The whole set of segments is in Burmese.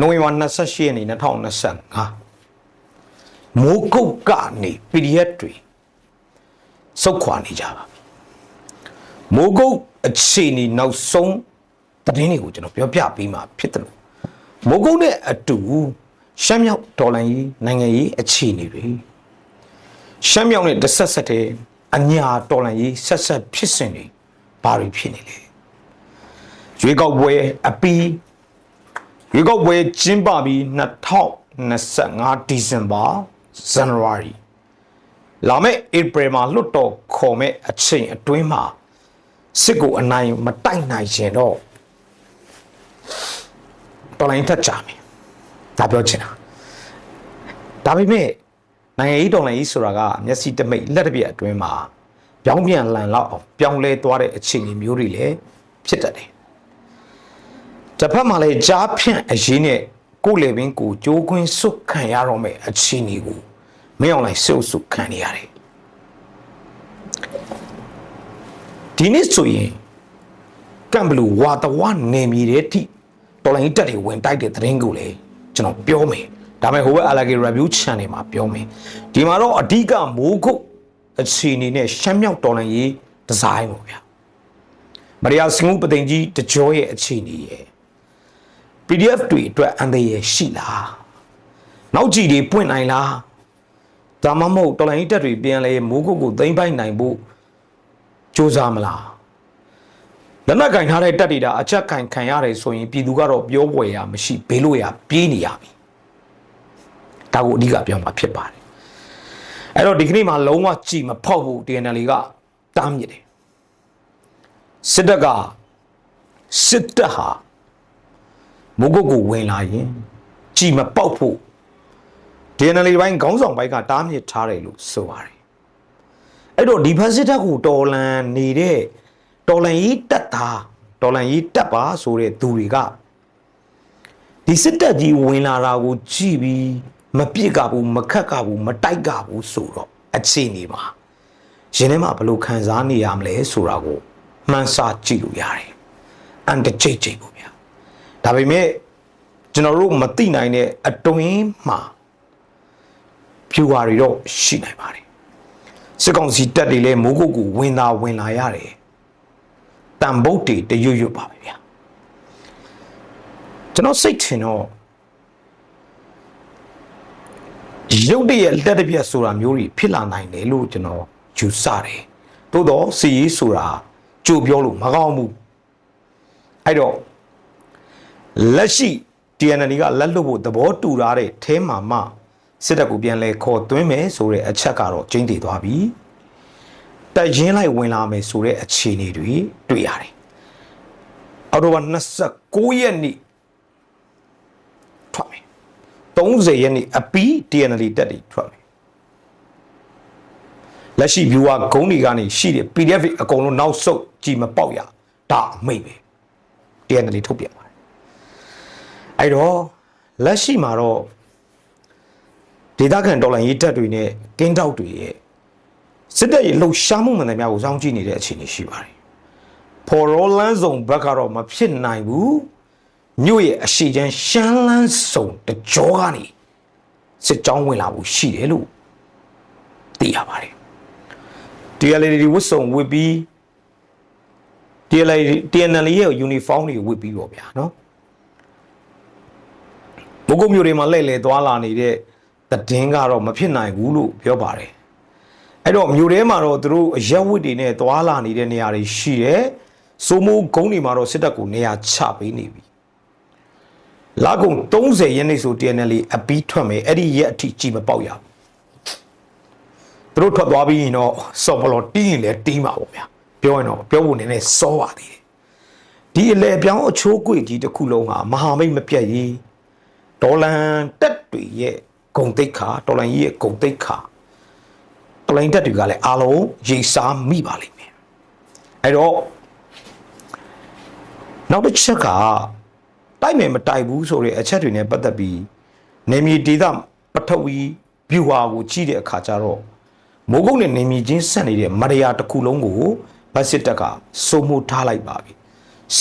နိုဝင်ဘာ28ရက်နေ့2025မိုးကုတ်ကနေ PDF တွေစုတ်ခွာနေကြပါပြီမိုးကုတ်အခြေအနေနောက်ဆုံးသတင်းတွေကိုကျွန်တော်ပြောပြပေးမှာဖြစ်တယ်လို့မိုးကုတ်နဲ့အတူရှမ်းမြောက်ဒေါ်လာကြီးနိုင်ငံရေးအခြေအနေတွေရှမ်းမြောက်နဲ့တဆက်ဆက်တဲ့အညာဒေါ်လာကြီးဆက်ဆက်ဖြစ်စဉ်တွေဘာတွေဖြစ်နေလဲရွေးကောက်ပွဲအပီး ရွေးကောက်ပွဲကျင်းပပြီး2025ဒီဇင်ဘာဇန်နဝါရီလာမယ့်ဧပြီမှာလွတ်တော်ခေါ်မဲ့အချိန်အတွင်းမှာစစ်ကိုအနိုင်မတိုက်နိုင်ရင်တော့တော်လိုင်းထက်ကြမယ်ဒါပြောချင်တာဒါပေမဲ့နိုင်ငံရေးတော်လှန်ရေးဆိုတာကမျက်စိတမိတ်လက်တစ်ပြက်အတွင်းမှာပြောင်းပြန်လှန်လောက်အောင်ပြောင်းလဲသွားတဲ့အခြေအနေမျိုးတွေလည်းဖြစ်တတ်တယ် တစ်ဖက်မှာလည်းကြားဖြန့်အရေးနဲ့ကိုယ်လေပင်ကိုကြိုးကွင်းစွတ်ခံရတော့မဲ့အခြေအနေကိုမင်းအောင်လိုက်ဆုပ်ဆုပ်ခံနေရတယ်ဒီနေ့ဆိုရင်ကံဘလူဝါတဝနေမီတဲ့ထိတော်လိုင်းတက်တွေဝင်တိုက်တဲ့သတင်းကိုလည်းကျွန်တော်ပြောမယ်ဒါပေမဲ့ဟိုဘက် Alage Review Channel မှာပြောမယ်ဒီမှာတော့အဓိကမိုးခုတ်အခြေအနေနဲ့ရှမ်းမြောက်တော်လိုင်းရေးဒီဇိုင်းပေါ့ဗျာမရိယာစင်ဦးပသိမ်ကြီးတကြောရဲ့အခြေအနေရဲ့ PDF တွေအတွက်အန်သေးရရှိလားနောက်ကြည့်တွေပွင့်နိုင်လားဒါမှမဟုတ်တော်လိုင်းတက်တွေပြန်လဲမိုးခုတ်ကိုသိမ့်ပိုက်နိုင်ဖို့စူးစမ်းမလားလက်နက်ကင်ထားတဲ့တက်တွေဒါအချက်ခံခံရတယ်ဆိုရင်ပြည်သူကတော့ပြောပွဲရမရှိဘေးလို့ရပြေးနေရပြီဒါကိုအဓိကပြောမှာဖြစ်ပါတယ်အဲ့တော့ဒီကနေ့မှာလုံးဝကြည်မဖောက်ဘူး TNL ကတားမြစ်တယ်စစ်တပ်ကစစ်တပ်ဟာ မုတ်ကုတ်ကိုဝင်လာရင်ကြည်မပေါက်ဖို့ TNL ဘိုင်းခေါင်းဆောင်ဘိုင်းကတားမြစ်ထားတယ်လို့ဆိုပါတယ်အဲ့တော့ဒီဖက်စစ်တပ်ကိုတော်လန်နေတဲ့တော်လန်ကြီးတက်သားတော်လန်ကြီးတက်ပါဆိုတဲ့သူတွေကဒီစစ်တပ်ကြီးဝင်လာတာကိုကြည့်ပြီးမပြစ်ကဘူးမခက်ကဘူးမတိုက်ကဘူးဆိုတော့အခြေအနေမှာရင်ထဲမှာဘယ်လိုခံစားနေရမလဲဆိုတာကိုမှန်းဆကြည့်လို့ရတယ်အန်တကြိတ်ကြိတ်ပေါ့ဗျာ ဒါပေမဲ့ကျွန်တော်တို့မသိနိုင်တဲ့အတွင်းမှာဖြူဟာတွေတော့ရှိနိုင်ပါတယ်စစ်ကောင်စီတက်တွေလည်းမိုးကုတ်ကိုဝင်သာဝင်လာရတယ်တန်ဗုတ်တွေတရွရွပါပဲဗျာကျွန်တော်စိတ်ထင်တော့ရုပ်တရက်လက်တစ်ပြက်ဆိုတာမျိုးတွေဖြစ်လာနိုင်တယ်လို့ကျွန်တော်ယူဆတယ်သို့တော့စီရေးဆိုတာကြိုပြောလို့မကောင်းဘူးအဲ့တော့ လက်ရှိ TNL ကလက်လွတ်ဖို့သဘောတူထားတဲ့အဲမှာမှစစ်တပ်ကိုပြန်လဲခေါ်သွင်းမယ်ဆိုတဲ့အချက်ကတော့ကျင်းတည်သွားပြီတက်ရင်လိုက်ဝင်လာမယ်ဆိုတဲ့အခြေအနေတွေတွေ့ရတယ်အော်တိုဘာ29ရက်နေ့ထွက်မယ်30ရက်နေ့အပီး TNL တက်တွေထွက်မယ်လက်ရှိ viewer ဂုံးတွေကနေရှိတယ် PDF အကုန်လုံးနောက်ဆုတ်ကြည်မပေါက်ရဒါအမိတ်ပဲ TNL ထုတ်ပြန်ပါတယ် အဲ့တော့လက်ရှိမှာတော့ဒေသခံဒေါ်လာရေးတက်တွေနဲ့ကင်းတောက်တွေရဲ့စစ်တပ်ရဲ့လှုပ်ရှားမှုမှန်တယ်များကိုစောင့်ကြည့်နေတဲ့အခြေအနေရှိပါတယ်။ဖော်ရောလန်းဆောင်ဘက်ကတော့မဖြစ်နိုင်ဘူး။မြို့ရဲ့အရှိချမ်းရှမ်းလန်းဆောင်တကြောကနေစစ်ကြောင်းဝင်လာဖို့ရှိတယ်လို့သိရပါတယ်။ TLD ဝတ်စုံဝတ်ပြီး TLD TNL ရဲ့ uniform တွေဝတ်ပြီးတော့ဗျာနော်။ ဘုကုတ်မြို့တွေမှာလှည့်လည်သွားလာနေတဲ့တည်င်းကတော့မဖြစ်နိုင်ဘူးလို့ပြောပါတယ်အဲ့တော့မြို့ထဲမှာတော့သူတို့အရက်ဝတ်တွေနဲ့သွာလာနေတဲ့နေရာတွေရှိတယ်စိုးမိုးဂုံးတွေမှာတော့စစ်တပ်ကိုနေရာချပေးနေပြီလာကုံ30ရက်နေ့ဆို TNL အပီးထွက်မယ်အဲ့ဒီရက်အထိကြည်မပေါက်ရဘူးသူတို့ထွက်သွားပြီးရင်တော့စော်ဘလော်တီးရင်လည်းတီးမှာပေါ့ဗျာပြောရင်တော့ပြောဖို့နည်းနည်းစောပါသေးတယ်ဒီအလေပြောင်းအချိုးကွေကြီးတစ်ခုလုံးဟာမဟာမိတ်မပြတ်ရေး ဒေါ်လန်တက်တွေရဲ့ဂုံတိတ်ခါတော်လိုင်းကြီးရဲ့ဂုံတိတ်ခါတော်လိုင်းတက်တွေကလည်းအားလုံးရိတ်စားမိပါလိမ့်မယ်အဲ့တော့နောက်တစ်ချက်ကတိုက်မယ်မတိုက်ဘူးဆိုတဲ့အချက်တွေနဲ့ပတ်သက်ပြီးနေမီဒေသပထဝီဗျူဟာကိုကြီးတဲ့အခါကျတော့မိုးကုတ်နဲ့နေမီချင်းဆက်နေတဲ့မရယာတစ်ခုလုံးကိုဗတ်စစ်တပ်ကစိုးမိုးထားလိုက်ပါပြီ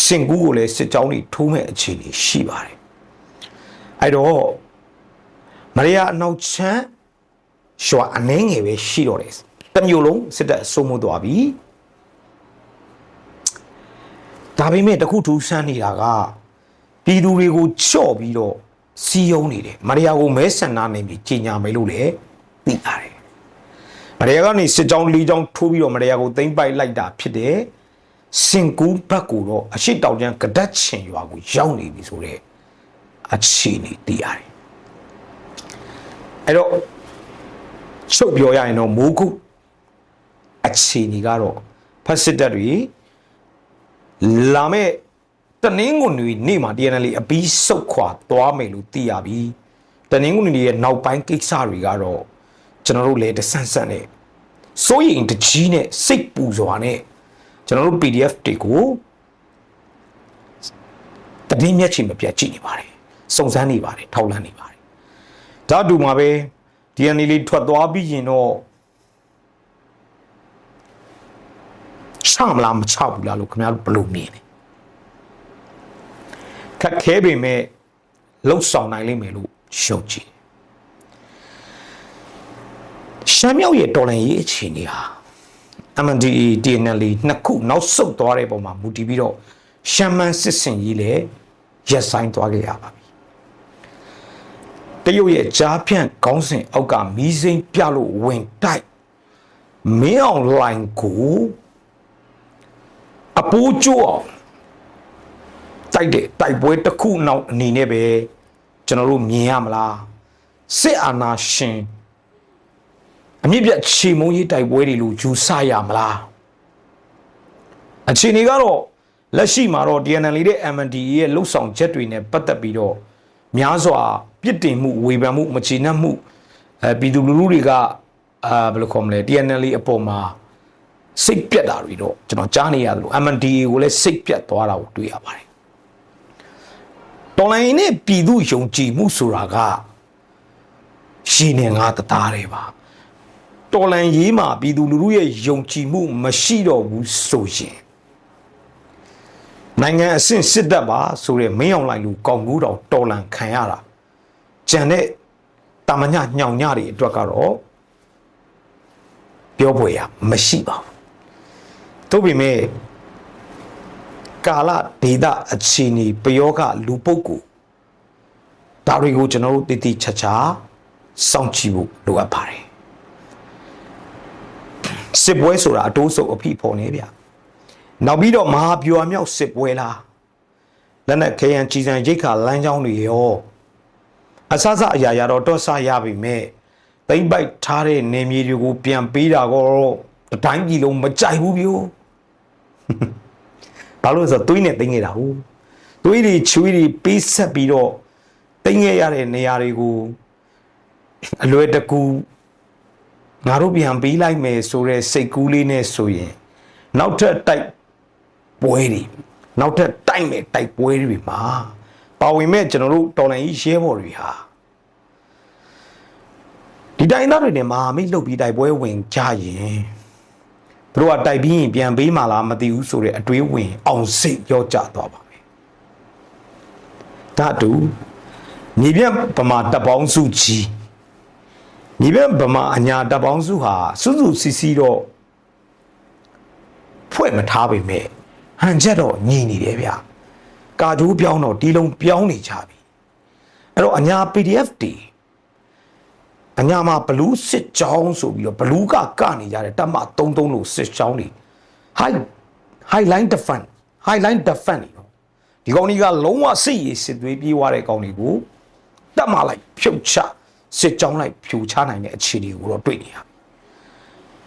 စင်ကူးကိုလည်းစစ်ကြောင်းတွေထိုးမဲ့အခြေအနေရှိပါတယ် အဲ့တော့မရိယာအနောက်ချမ်းရွာအနှင်းငယ်ပဲရှိတော့တယ်တစ်မျိုးလုံးစစ်တပ်စိုးမိုးသွားပြီဒါပေမဲ့တခုထူးဆန်းနေတာကပြည်သူတွေကိုချော့ပြီးတော့စီယုံနေတယ်မရိယာကိုမဲဆန္ဒနေပြီးကြီးညာမယ်လို့လည်းသိရတယ်မရိယာကနေစစ်ကြောင်း၄ကြောင်းထိုးပြီးတော့မရိယာကိုသိမ့်ပိုက်လိုက်တာဖြစ်တယ်စင်ကူးဘက်ကိုတော့အရှိတောင်ကျန်းကဒတ်ချင်ရွာကိုရောက်နေပြီဆိုတော့ အခြေအနေသိရတယ်အဲ့တော့ချုပ်ပြောရရင်တော့မိုးကုတ်အခြေအနေကတော့ဖက်စစ်တပ်တွေလာမဲ့တနင်္ဂနွေနေ့မှာ TNL အပီးစုတ်ခွာသွားမယ်လို့သိရပြီတနင်္ဂနွေနေ့ရဲ့နောက်ပိုင်းကိစ္စတွေကတော့ကျွန်တော်တို့လည်းတဆန့်ဆန့်နဲ့စိုးရိမ်တကြီးနဲ့စိတ်ပူစွာနဲ့ကျွန်တော်တို့ PDF တွေကိုတတိမျက်ခြေမပြတ်ကြည့်နေပါတယ် စုံစမ်းနေပါတယ်ထောက်လန့်နေပါတယ်ဒါအတူမှာပဲ DNA လေးထွက်သွားပြီးရင်တော့ချမလားမချဘူးလားလို့ခင်ဗျားတို့ဘယ်လိုမြင်လဲခက်ခဲပေမဲ့လှုပ်ဆောင်နိုင်လိမ့်မယ်လို့ရှုံကြည်ရှမ်းမြောက်ရဲ့တော်လန်ရေးအခြေအနေဟာ MNDAA TNL နှစ်ခုနောက်ဆုတ်သွားတဲ့ပုံမှာမူတည်ပြီးတော့ရှမ်းမန်းစစ်စင်ကြီးလည်းရက်ဆိုင်သွားခဲ့ရပါပြီ တရုတ်ရဲ့ကြားဖြန့်ခေါင်းစဉ်အောက်ကမီးစိမ်းပြလို့ဝင်တိုက်မင်းအောင်လိုင်ကိုအပိုးကျိုးအောင်တိုက်တဲ့တိုက်ပွဲတစ်ခုနောက်အနေနဲ့ပဲကျွန်တော်တို့မြင်ရမလားစစ်အာဏာရှင်အမြင့်ပြတ်ချေမုံရေးတိုက်ပွဲတွေလို့ယူဆရမလားအခြေအနေကတော့လက်ရှိမှာတော့ DNL လေးတဲ့ MND ရဲ့လှုပ်ဆောင်ချက်တွေနဲ့ပတ်သက်ပြီးတော့ များစွာပြစ်တင်မှုဝေဖန်မှုမချေနှက်မှုအဲပြည်သူလူထုတွေကအာဘယ်လိုခေါ်မလဲ DNL အပေါ်မှာစိတ်ပြတ်တာတွေတော့ကျွန်တော်ကြားနေရတယ်လို့ MNDA ကိုလည်းစိတ်ပြတ်သွားတာကိုတွေ့ရပါတယ်တော်လိုင်းနဲ့ပြည်သူယုံကြည်မှုဆိုတာကရှင်နေငါတသားတွေပါတော်လန်ရေးမှာပြည်သူလူထုရဲ့ယုံကြည်မှုမရှိတော့ဘူးဆိုရင် နိုင်ငံအဆင့်စစ်တပ်ပါဆိုတဲ့မင်းအောင်လိုက်လူကောင်းကူးတော်တော်လန်ခံရတာကြံတဲ့တာမညညောင်ညတွေအတွက်ကတော့ပြောပွေရမရှိပါဘူးတို့ပေမဲ့ကာလဒေတာအခြေအနေပယောဂလူပုဂ္ဂိုလ်ဒါတွေကိုကျွန်တော်တို့တည်တည်ချာချာစောင့်ကြည့်ဖို့လိုအပ်ပါတယ်စစ်ပွဲဆိုတာအတိုးစုပ်အဖိဖော်နေဗျ နောက်ပြီးတော့မဟာဗျူဟာမြောက်စစ်ပွဲလားလက်နက်ခဲယံကြီးစံရိတ်ခါလမ်းကြောင်းတွေရောအဆအဆအရာရာတော့တော့ဆရပြီမဲ့သိမ့်ပိုက်ထားတဲ့နေမြေတွေကိုပြန်ပေးတာတော့တတိုင်းပြည်လုံးမကြိုက်ဘူးပြိုဘာလို့လဲဆိုတော့သွေးနဲ့သိမ့်နေတာဟုတ်သွေးတွေချွေးတွေပေးဆက်ပြီးတော့သိမ့်ခဲ့ရတဲ့နေရာတွေကိုအလွယ်တကူငါတို့ပြန်ပေးလိုက်မယ်ဆိုတဲ့စိတ်ကူးလေးနဲ့ဆိုရင်နောက်ထပ်တိုက် ပွဲတွေနောက်ထပ်တိုက်မယ်တိုက်ပွဲတွေမှာပါဝင်မဲ့ကျွန်တော်တို့တော်လိုင်းကြီးရဲဘော်တွေဟာဒီတိုင်းသားတွေနဲ့မဟာမိတ်လုပ်ပြီးတိုက်ပွဲဝင်ကြရင်သူတို့ကတိုက်ပြီးရင်ပြန်ပေးမှလားမသိဘူးဆိုတဲ့အတွေးဝင်အောင်စိတ်ရောကြသွားပါမယ်။ဒါတူမြေပြန့်ဗမာတပ်ပေါင်းစုကြီးညီဘက်ဗမာအညာတပ်ပေါင်းစုဟာစုစုစီစီတော့ဖွဲ့မထားပေမဲ့ ဟန်ချက်တော့ညီနေတယ်ဗျကာဂျိုးပြောင်းတော့ဒီလုံးပြောင်းနေကြပြီအဲ့တော့အညာ PDF တီအညာမှာဘလူးစစ်ကြောင်းဆိုပြီးတော့ဘလူးကကနေကြတယ်တပ်မ33လို့စစ်ကြောင်းတွေ high highline defend highline defend နေတော့ဒီကောင်ကြီးကလုံးဝစစ်ရေးစစ်သွေးပြေးသွားတဲ့ကောင်တွေကိုတပ်မလိုက်ဖြုတ်ချစစ်ကြောင်းလိုက်ဖြူချနိုင်တဲ့အခြေအနေကိုတော့တွေ့နေရ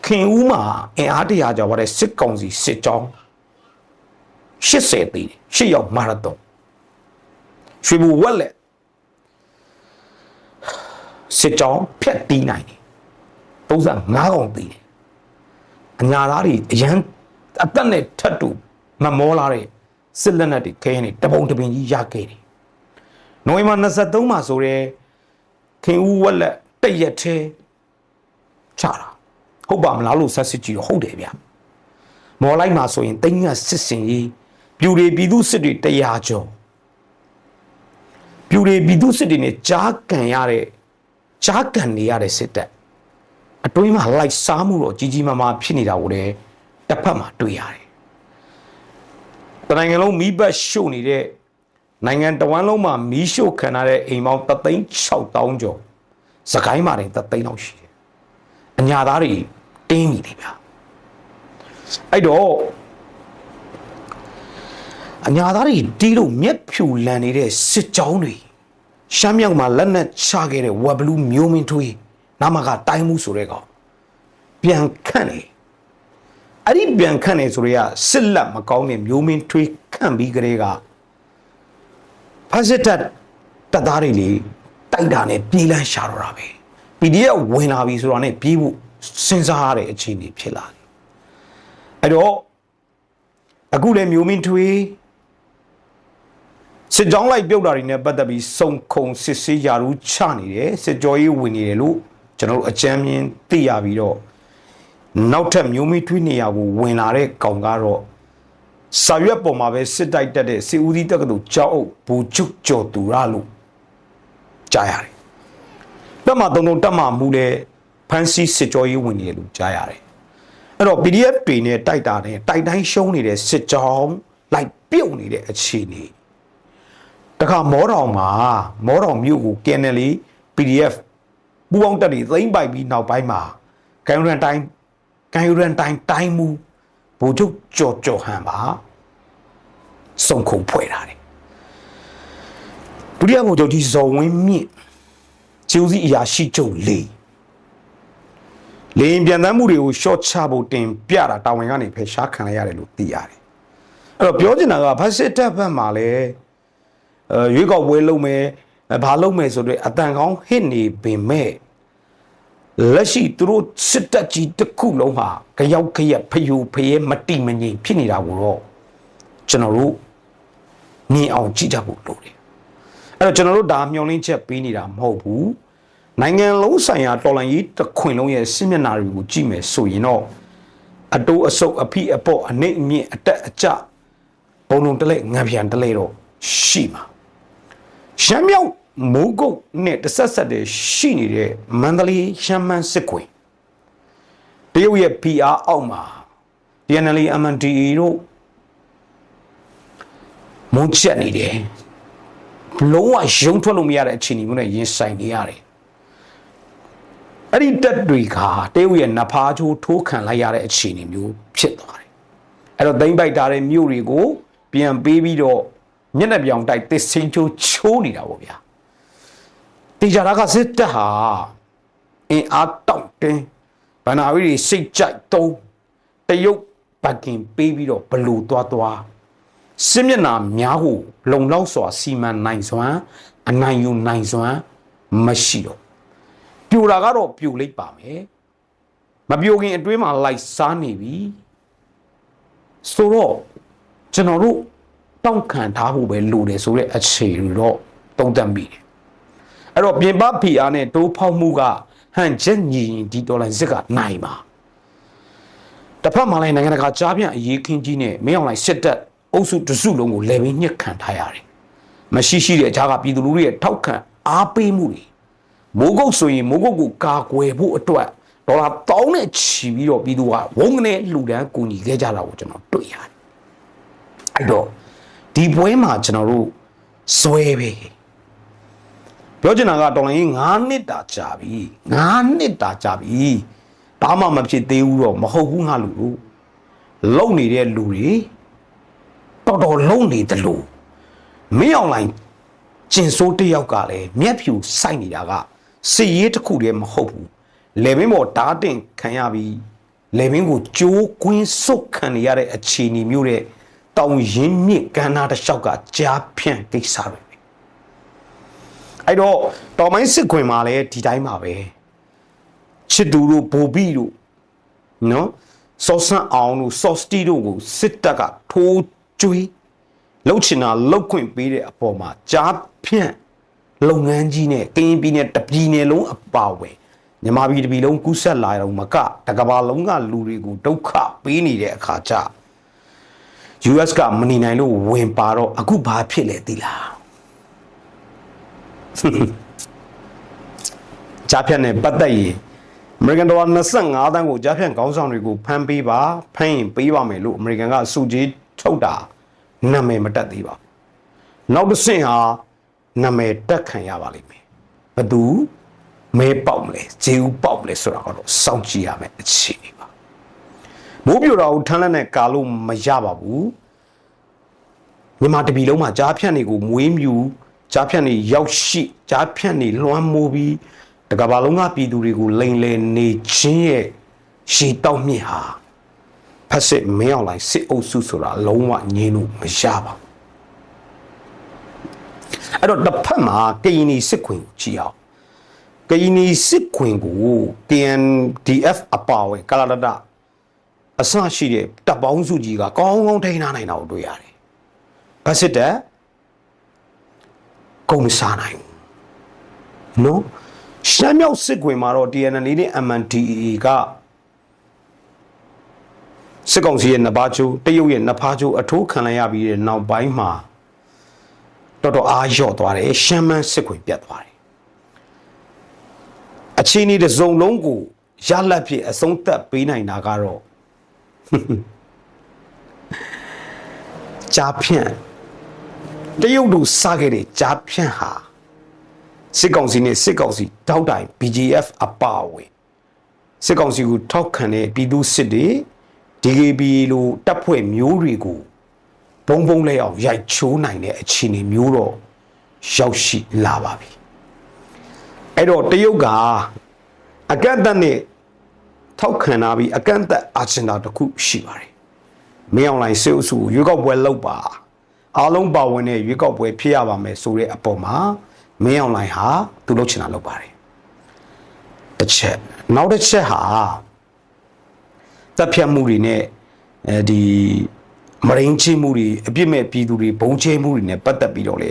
ခင်ဦးမှာအင်အားတရာကျော်ပါတဲ့စစ်ကောင်စီစစ်ကြောင်း 80တီးရှစ်ရောက်မာရသွန်ရွှေဘူဝက်လက်စစ်ကြောင်းဖြတ်တီးနိုင်တယ်35កောင်တီးတယ်အညာသားတွေအရန်အသက်နဲ့ထတ်တူမမောလာတဲ့စစ်လက်နက်တွေခဲရင်တပုံတပင်ကြီးရခဲ့တယ်နိုဝင်ဘာ23မှာဆိုရဲခင်ဦးဝက်လက်တရက်သေးချတာဟုတ်ပါမလားလို့ဆက်စစ်ကြည့်တော့ဟုတ်တယ်ဗျမော်လိုက်မှာဆိုရင်တိန်းကစစ်စင်ကြီး ပြူတွေပြည်သူစစ်တွေတရားကျော်ပြူတွေပြည်သူစစ်တွေနဲ့ကြားကန်ရတဲ့ကြားကန်နေရတဲ့စစ်တပ်အတွင်းမှာလိုက်စားမှုတော့ကြီးကြီးမားမားဖြစ်နေတာကိုလည်းတစ်ဖက်မှာတွေ့ရတယ်။တနိုင်ငံလုံးမီးပတ်ရှို့နေတဲ့နိုင်ငံတော်ဝန်လုံးမှာမီးရှို့ခံရတဲ့အိမ်ပေါင်း36000ကျော်စကိုင်းမှာတင်3သိန်းလောက်ရှိတယ်။အညာသားတွေတင်းပြီလေဗျာ။အဲ့တော့ အညာသားတွေတီးလို့မျက်ဖြူလန်နေတဲ့စစ်ကြောင်းတွေရှမ်းမြောက်မှာလက်နက်ချခဲ့တဲ့ဝက်ဘလူးမျိုးမင်းထွေးနာမကတိုင်းမှုဆိုတဲ့ကောင်ပြန်ခန့်နေအဲ့ဒီပြန်ခန့်နေဆိုရကစစ်လက်မကောင်းတဲ့မျိုးမင်းထွေးခန့်ပြီးကလေးကဖက်စစ်တပ်တပ်သားတွေလေတိုက်တာနဲ့ပြေးလန်းရှာတော့တာပဲ PDF ဝင်လာပြီဆိုတာနဲ့ပြေးဖို့စဉ်းစားရတဲ့အခြေအနေဖြစ်လာတယ်အဲ့တော့အခုလေမျိုးမင်းထွေး စစ်ကြောင်းလိုက်ပြုတ်တာတွေနဲ့ပတ်သက်ပြီးစုံခုံစစ်ဆေးရာထူးချနေတယ်စစ်ကြောရေးဝင်နေတယ်လို့ကျွန်တော်တို့အကြမ်းမြင်သိရပြီးတော့နောက်ထပ်မျိုးမီးထွေးနေရာကိုဝင်လာတဲ့ကောင်ကတော့စာရွက်ပေါ်မှာပဲစစ်တိုက်တက်တဲ့စစ်ဦးစီးတက္ကသိုလ်ကျောင်းအုပ်ဘူချုကျော်သူရလို့ကြားရတယ်။တက်မှာတုံတုံတက်မှာမူလဲဖန်စီစစ်ကြောရေးဝင်နေတယ်လို့ကြားရတယ်။အဲ့တော့ PDF တွေနဲ့တိုက်တာနဲ့တိုက်တိုင်းရှုံးနေတဲ့စစ်ကြောင်းလိုက်ပြုတ်နေတဲ့အခြေအနေ တခါမောတော်မှာမောတော်မြို့ကို KNL PDF ပူပေါင်းတက်တွေသိမ့်ပိုက်ပြီးနောက်ပိုင်းမှာကန်ရန်တိုင်းကန်ရန်တိုင်းတိုင်းမူဘူချုပ်ကြော်ကြော်ဟန်ပါစုံခုံဖွဲ့တာတယ်ဒုတိယဘူချုပ်ဒီဇော်ဝင်းမြင့်ကျိုးစီအရာရှိချုပ်လေးလေရင်ပြန်တမ်းမှုတွေကိုရှော့ချဖို့တင်ပြတာတာဝန်ကနေဖယ်ရှားခံလိုက်ရတယ်လို့သိရတယ်အဲ့တော့ပြောချင်တာကဖက်စစ်တပ်ဘက်မှာလည်းအဲ ရွေးကောက်ပွဲလုပ်မယ်ဘာလုပ်မယ်ဆိုတော့အတန်ကောင်းဟစ်နေပင်မဲ့လက်ရှိသူတို့စစ်တပ်ကြီးတစ်ခုလုံးဟာကြောက်ခရက်ဖယူဖရဲမတိမငြိမ်ဖြစ်နေတာကိုတော့ကျွန်တော်တို့မြင်အောင်ကြည့်ကြဖို့လိုတယ်အဲ့တော့ကျွန်တော်တို့ဒါမျှော်လင့်ချက်ပေးနေတာမဟုတ်ဘူးနိုင်ငံလုံးဆိုင်ရာတော်လှန်ရေးတစ်ခွင်လုံးရဲ့စစ်မျက်နှာတွေကိုကြည့်မယ်ဆိုရင်တော့အတိုးအဆုပ်အဖိအပေါ့အနှိမ့်အမြင့်အတက်အကျဘုံလုံးတလဲငံပြန်တလဲတော့ရှိမှာ ရှမ်းမြောက်မိုးကုတ်နဲ့တဆက်ဆက်တည်းရှိနေတဲ့မန္တလေးရှမ်းမန်းစစ်ခွင်တရုတ်ရဲ့ PR အောက်မှာ DNL MNDE တို့မုန်းချက်နေတယ်လုံးဝရုံထွက်လို့မရတဲ့အခြေအနေမျိုးနဲ့ရင်ဆိုင်နေရတယ်အဲ့ဒီတက်တွေကတရုတ်ရဲ့နဖားချိုးထိုးခံလိုက်ရတဲ့အခြေအနေမျိုးဖြစ်သွားတယ်အဲ့တော့သိမ့်ပိုက်ထားတဲ့မြို့တွေကိုပြန်ပေးပြီးတော့ မျက်နှာပြောင်တိုက်သစ်စင်းချိုးချိုးနေတာပေါ့ဗျာတေချာတာကစစ်တပ်ဟာအင်အားတောင့်တင်းဗန္နာဝီတွေစိတ်ကြိုက်တုံးတရုတ်ဘက်ကင်ပေးပြီးတော့ဘလူသွားသွားစစ်မျက်နှာများကိုလုံလောက်စွာစီမံနိုင်စွမ်းအနိုင်ယူနိုင်စွမ်းမရှိတော့ပြိုတာကတော့ပြိုလိုက်ပါမယ်မပြိုခင်အတွင်းမှာလိုက်စားနေပြီဆိုတော့ကျွန်တော်တို့ တောင့်ခံထားဖို့ပဲလိုတယ်ဆိုတဲ့အခြေအနေတော့တုံ့တက်မိတယ်အဲ့တော့ပြင်ပဖီအားနဲ့တိုးဖောက်မှုကဟန်ချက်ညီရင်ဒီဒေါ်လာစစ်ကနိုင်ပါတစ်ဖက်မှာလည်းနိုင်ငံတကာကြားပြန့်အရေးခင်းကြီးနဲ့မင်းအောင်လိုက်စစ်တပ်အုပ်စုတစုလုံးကိုလေပင်ညှက်ခံထားရတယ်မရှိရှိတဲ့အခြားကပြည်သူလူထုရဲ့ထောက်ခံအားပေးမှုတွေမိုးကုတ်ဆိုရင်မိုးကုတ်ကိုကာကွယ်ဖို့အတွက်ဒေါ်လာတောင်းနဲ့ချီပြီးတော့ပြည်သူကဝုန်းကနေလှူဒန်းကူညီခဲ့ကြတာကိုကျွန်တော်တွေ့ရတယ်အဲ့တော့ ဒီပွဲမှာကျွန်တော်တို့ဇွဲပဲပြောချင်တာကတော်လိုင်း9နှစ်တာကြာပြီ9နှစ်တာကြာပြီဘာမှမဖြစ်သေးဘူးတော့မဟုတ်ဘူးငါလူတို့လုံနေတဲ့လူတွေတော်တော်လုံနေတယ်လို့မင်းအောင်လိုင်းကျင်ဆိုးတယောက်ကလည်းမျက်ဖြူစိုက်နေတာကစီရေးတစ်ခုတည်းမဟုတ်ဘူးလေဘင်းပေါ်ဓာတ်တင်ခံရပြီးလေဘင်းကိုကြိုးကွင်းစုတ်ခံနေရတဲ့အခြေအနေမျိုးတဲ့ တောင်ရင်းမြစ်ကမ်းနားတစ်လျှောက်ကကြားဖြန့်ကိစ္စတွေပဲအဲ့တော့တော်မိုင်းစစ်ခွင်မှာလည်းဒီတိုင်းပါပဲချစ်သူတို့ဘူဘီတို့နော်စောဆန်းအောင်တို့စောစတီတို့ကိုစစ်တပ်ကထိုးကျွေးလှုပ်ချင်တာလှုပ်ခွင့်ပေးတဲ့အပေါ်မှာကြားဖြန့်လုပ်ငန်းကြီးနဲ့ကင်းပြည်နယ်တပြည်နယ်လုံးအပါအဝင်မြန်မာပြည်တပြည်လုံးကူးဆက်လာတော့မကတကဘာလုံးကလူတွေကိုဒုက္ခပေးနေတဲ့အခါကျ US ကမနေနိုင်လို့ဝင်ပါတော့အခုဘာဖြစ်လဲသိလားကြားဖြတ်နဲ့ပတ်သက်ရင်အမေရိကန်ဒေါ်လာ25တန်းကိုကြားဖြတ်ခေါင်းဆောင်တွေကိုဖမ်းပေးပါဖမ်းရင်ပေးပါမယ်လို့အမေရိကန်ကစုကြီးထုတ်တာနာမည်မတက်သေးပါဘူးနောက်တစ်ဆင့်ဟာနာမည်တက်ခံရပါလိမ့်မယ်ဘသူမဲပေါက်မလဲဂျေဦးပေါက်မလဲဆိုတာကတော့စောင့်ကြည့်ရမယ်အခြေအနေပါ မိုးပြိုတာကိုထမ်းလက်နဲ့ကာလို့မရပါဘူးမြန်မာတပြည်လုံးမှာကြားဖြတ်တွေကိုမွေးမြူကြားဖြတ်နေရောက်ရှိကြားဖြတ်နေလွှမ်းမိုးပြီးတကဘာလုံးကပြည်သူတွေကိုလိန်လေနေခြင်းရဲ့ရှီတောက်မြင့်ဟာဖက်စစ်မင်းအောင်လိုင်းစစ်အုပ်စုဆိုတာလုံးဝငြင်းလို့မရပါဘူးအဲ့တော့တစ်ဖက်မှာကရင်နီစစ်ခွင်ကိုကြည့်အောင်ကရင်နီစစ်ခွင်ကို KNDF အပါအဝင်ကလာဒဒ အဆရှိတဲ့တပ်ပေါင်းစုကြီးကကောင်းကောင်းထိန်းထားနိုင်တာကိုတွေ့ရတယ်ဖက်စစ်တပ်ကုန်မစားနိုင်ဘူးနော်ရှမ်းမြောက်စစ်ခွင်မှာတော့ TNL နဲ့ MNDAA ကစစ်ကောင်စီရဲ့နှစ်ပါးချိုးတရုတ်ရဲ့နှစ်ဖားချိုးအထိုးခံလိုက်ရပြီးတဲ့နောက်ပိုင်းမှာတော်တော်အားလျော့သွားတယ်ရှမ်းမန်းစစ်ခွင်ပြတ်သွားတယ်အချင်းဒီတစ်စုံလုံးကိုရလက်ဖြစ်အဆုံးသတ်ပေးနိုင်တာကတော့ ကြားဖြန့်တရုတ်တို့စခဲ့တဲ့ကြားဖြန့်ဟာစစ်ကောင်စီနဲ့စစ်ကောင်စီတောက်တိုင် BGF အပါအဝင်စစ်ကောင်စီကိုထောက်ခံတဲ့ပြည်သူစစ်တွေ DKB လိုတပ်ဖွဲ့မျိုးတွေကိုဘုံဘုံလဲအောင်ရိုက်ချိုးနိုင်တဲ့အခြေအနေမျိုးတော့ရောက်ရှိလာပါပြီအဲ့တော့တရုတ်ကအကန့်အသတ်နဲ့ ထောက်ခံလာပြီးအကန့်အသတ်အာဂျင်ဒါတစ်ခုရှိပါတယ်မင်းအောင်လိုင်းစေအုပ်စုကိုရွေးကောက်ပွဲလုပ်ပါအားလုံးပါဝင်တဲ့ရွေးကောက်ပွဲဖြစ်ရပါမယ်ဆိုတဲ့အပေါ်မှာမင်းအောင်လိုင်းဟာသူလုပ်ချင်တာလုပ်ပါတယ်တစ်ချက်နောက်တစ်ချက်ဟာတပ်ဖြတ်မှုတွေနဲ့အဲဒီမရင်းချင်းမှုတွေအပြစ်မဲ့ပြည်သူတွေဘုံချဲမှုတွေနဲ့ပတ်သက်ပြီးတော့လေ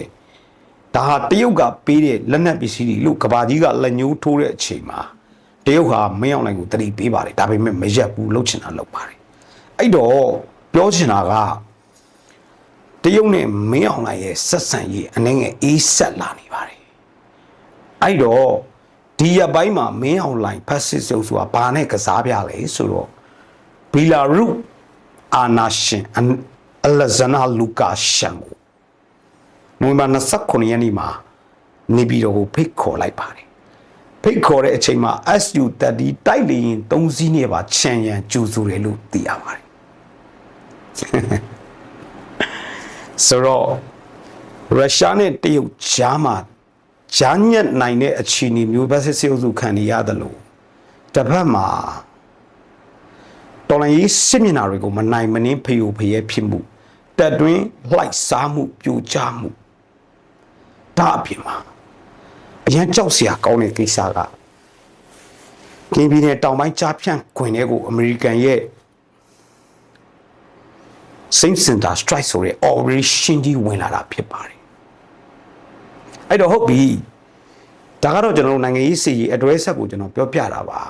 ဒါဟာတရုတ်ကပေးတဲ့လက်နက်ပစ္စည်းတွေလို့ကဘာကြီးကလက်ညှိုးထိုးတဲ့အချိန်မှာ တရုတ်ဟာမင်းအောင်လိုင်းကိုတတိပေးပါတယ်ဒါပေမဲ့မရက်ဘူးလှုပ်ချင်တာလှုပ်ပါတယ်အဲ့တော့ပြောချင်တာကတရုတ်နဲ့မင်းအောင်လိုင်းရဲ့ဆက်ဆံရေးအနေငယ်အေးဆက်လာနေပါတယ်အဲ့တော့ဒီရပိုင်းမှာမင်းအောင်လိုင်းဖက်စစ်စုပ်ဆိုတာဘာနဲ့ကစားပြလဲဆိုတော့ဘီလာရုအာနာရှင်အလက်ဇနာလူကာရှန်ကိုနိုဝင်ဘာ29ရက်နေ့မှာနေပြည်တော်ကိုဖိတ်ခေါ်လိုက်ပါတယ် ဖိတ်ခေါ်တဲ့အချိန်မှာ SU30 တိုက်လေရင်3စီးနဲ့ပါခြံရန်ကျူစုတယ်လို့သိရပါတယ်ဆိုတော့ရုရှားနဲ့တရုတ်ဂျားမှာဂျားညက်နိုင်တဲ့အခြေအနေမျိုးပဲစစ်စစ်အုပ်စုခံနေရတယ်လို့တစ်ဖက်မှာတော်လိုင်းရေးစစ်မျက်နှာတွေကိုမနိုင်မနှင်းဖျို့ဖျဲဖြစ်မှုတက်တွင်းလှိုက်စားမှုပြိုကျမှုဒါအပြင်မှာ အရန်ကြောက်စရာကောင်းတဲ့ကိစ္စကကင်းပြည်နယ်တောင်ပိုင်းကြားဖြန့်ခွင်တွေကိုအမေရိကန်ရဲ့ Saint Center Strike ဆိုတဲ့ operation ကြီးဝင်လာတာဖြစ်ပါတယ်အဲ့တော့ဟုတ်ပြီဒါကတော့ကျွန်တော်တို့နိုင်ငံရေးစီရေးအတွဲဆက်ကိုကျွန်တော်ပြောပြတာပါ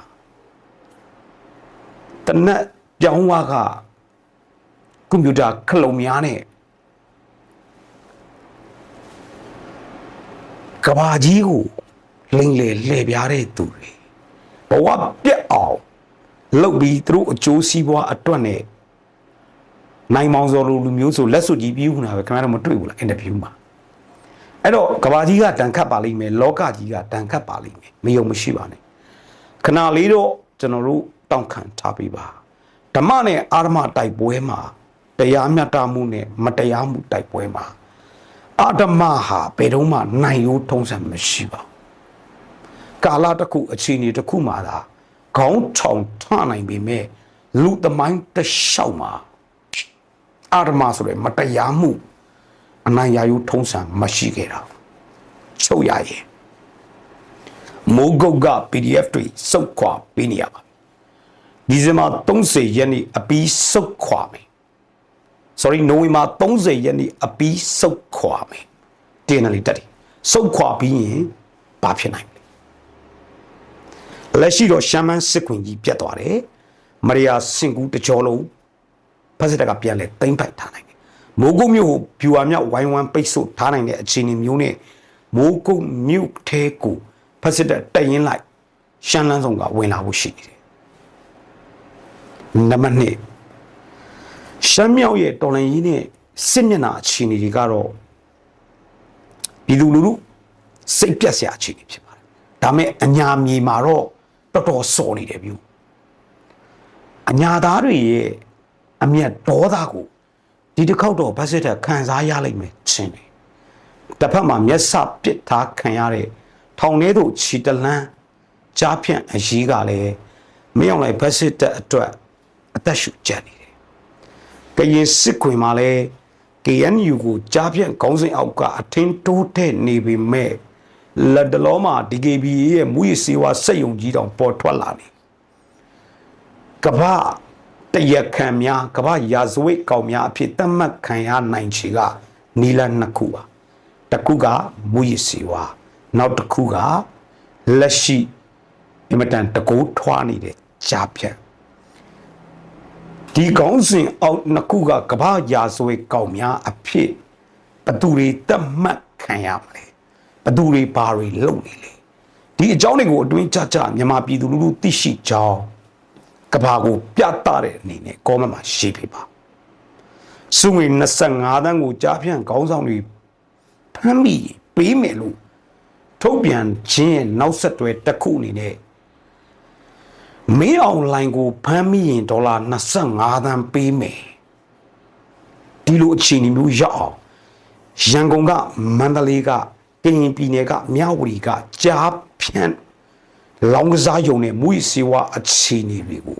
တနက်ပြောင်းဝါကကွန်ပျူတာခလုံများနဲ့ ကဘာကြီးကိုလိမ့်လေလှည့်ပြားတဲ့သူတွေဘဝပြက်အောင်လုပ်ပြီးသူတို့အကျိုးစီးပွားအတွက်နဲ့နိုင်မောင်စောလိုလူမျိုးဆိုလက်စွပ်ကြီးပြီးခုနာပဲခင်ဗျားတို့မတွေ့ဘူးလားအင်တာဗျူးမှာအဲ့တော့ကဘာကြီးကတန်ခတ်ပါလိမ့်မယ်လောကကြီးကတန်ခတ်ပါလိမ့်မယ်မယုံမရှိပါနဲ့ခဏလေးတော့ကျွန်တော်တို့တောင်းခံထားပေးပါဓမ္မနဲ့အာရမတိုက်ပွဲမှာတရားမျှတမှုနဲ့မတရားမှုတိုက်ပွဲမှာ အာဓမဟာဘယ်တော့မှနိုင်ရိုးထုံးစံမရှိပါဘူးကာလတစ်ခုအခြေအနေတစ်ခုမှာသာခေါင်းထောင်ထနိုင်ပေမဲ့လူသမိုင်းတစ်လျှောက်မှာအာဓမဆိုတဲ့မတရားမှုအနိုင်ရယူထုံးစံမရှိခဲ့တာချုပ်ရရဲ့မိုးကုတ်က PDF တွေစုတ်ခွာပေးနေရပါဒီဇင်ဘာ30ရက်နေ့အပီးစုတ်ခွာမယ် sorry နိုဝင်ဘာ30ရက်နေ့အပီးစုတ်ခွာမယ်တင်းနယ်လေးတက်တယ်စုတ်ခွာပြီးရင်ဘာဖြစ်နိုင်လဲလက်ရှိတော့ရှမ်းမန်းစစ်ခွင်ကြီးပြတ်သွားတယ်မရိယာစင်ကူတကြောလုံးဖက်စစ်တပ်ကပြန်လဲတိမ့်ပိုက်ထားနိုင်တယ်မိုးကုတ်မြို့ကိုဗျူဟာမြောက်ဝိုင်းဝန်းပိတ်ဆို့ထားနိုင်တဲ့အခြေအနေမျိုးနဲ့မိုးကုတ်မြို့ထဲကိုဖက်စစ်တပ်တရင်လိုက်ရှမ်းလန်းဆောင်ကဝင်လာဖို့ရှိနေတယ်နံပါတ်2 ရှမ်းမြောက်ရဲ့တော်လှန်ရေးနဲ့စစ်မျက်နှာအခြေအနေတွေကတော့ပြည်သူလူထုစိတ်ပြက်စရာအခြေအနေဖြစ်ပါတယ်ဒါမဲ့အညာမြေမှာတော့တော်တော်စော်နေတယ်ဗျအညာသားတွေရဲ့အမျက်ဒေါသကိုဒီတစ်ခေါက်တော့ဗတ်စစ်တပ်ခံစားရလိမ့်မယ်ချင်းတယ်တစ်ဖက်မှာမျက်စပစ်ထားခံရတဲ့ထောင်ထဲသို့ခြီတလန်းကြားဖြန့်အရေးကလည်းမင်းအောင်လိုက်ဗတ်စစ်တပ်အတွက်အသက်ရှူကြက်နေတယ် ကရင်စစ်ခွင်မှာလည်း KNU ကိုကြားဖြန့်ခေါင်းစဉ်အောက်ကအထင်းတိုးတဲ့နေပေမဲ့လက်တလုံးမှာ DKBA ရဲ့မူရစေဝါစက်ယုံကြီးတောင်ပေါ်ထွက်လာနေကမ္ဘာတရက်ခံများကမ္ဘာရာဇဝိတ်ကောင်များအဖြစ်သတ်မှတ်ခံရနိုင်ချေကနီလနှစ်ခုပါတစ်ခုကမူရစေဝါနောက်တစ်ခုကလက်ရှိအင်မတန်တကိုးထွားနေတဲ့ကြားဖြန့် ဒီကောင်းစဉ်အောက်နှစ်ခုကကမ္ဘာရာဇဝေကောင်များအဖြစ်ဘသူတွေတတ်မှတ်ခံရမလဲဘသူတွေဘာတွေလုပ်နေလဲဒီအကြောင်းတွေကိုအတွင်းကြကြမြန်မာပြည်သူလူထုသိရှိကြောင်းကဘာကိုပြသတဲ့အနေနဲ့ကောမန့်မှာရှိပြပါစုငွေ25တန်းကိုကြားဖြန့်ခေါင်းဆောင်တွေဖမ်းမိပေးမယ်လို့ထုတ်ပြန်ခြင်းရဲ့နောက်ဆက်တွဲတစ်ခုအနေနဲ့ မင်းအွန်လိုင်းကိုဖမ်းမိရင်ဒေါ်လာ25သန်းပေးမယ်ဒီလိုအခြေအနေမျိုးရောက်အောင်ရန်ကုန်ကမန္တလေးကကရင်ပြည်နယ်ကမြဝတီကကြားဖြန့်လောင်းကစားယုံနဲ့မွေးစေဝါအခြေအနေတွေကို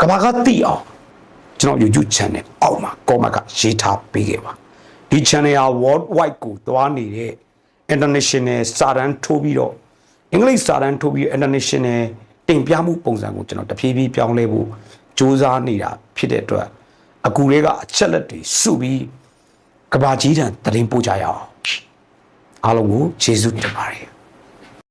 ကဘာကတိအောင်ကျွန်တော် YouTube channel အောက်မှာ comment ကရေးထားပေးခဲ့ပါဒီ channel ဟာ worldwide ကိုသွားနေတဲ့ international စာတန်းထိုးပြီးတော့ အင်္ဂလိပ်စာတန်းထိုးပြီး international တင်ပြမှုပုံစံကိုကျွန်တော်တဖြည်းဖြည်းပြောင်းလဲဖို့စူးစမ်းနေတာဖြစ်တဲ့အတွက်အကူတွေကအချက်လက်တွေစုပြီးကဘာကြီးတန်တရင်ပို့ကြရအောင်အားလုံးကိုကျေးဇူးတင်ပါတယ်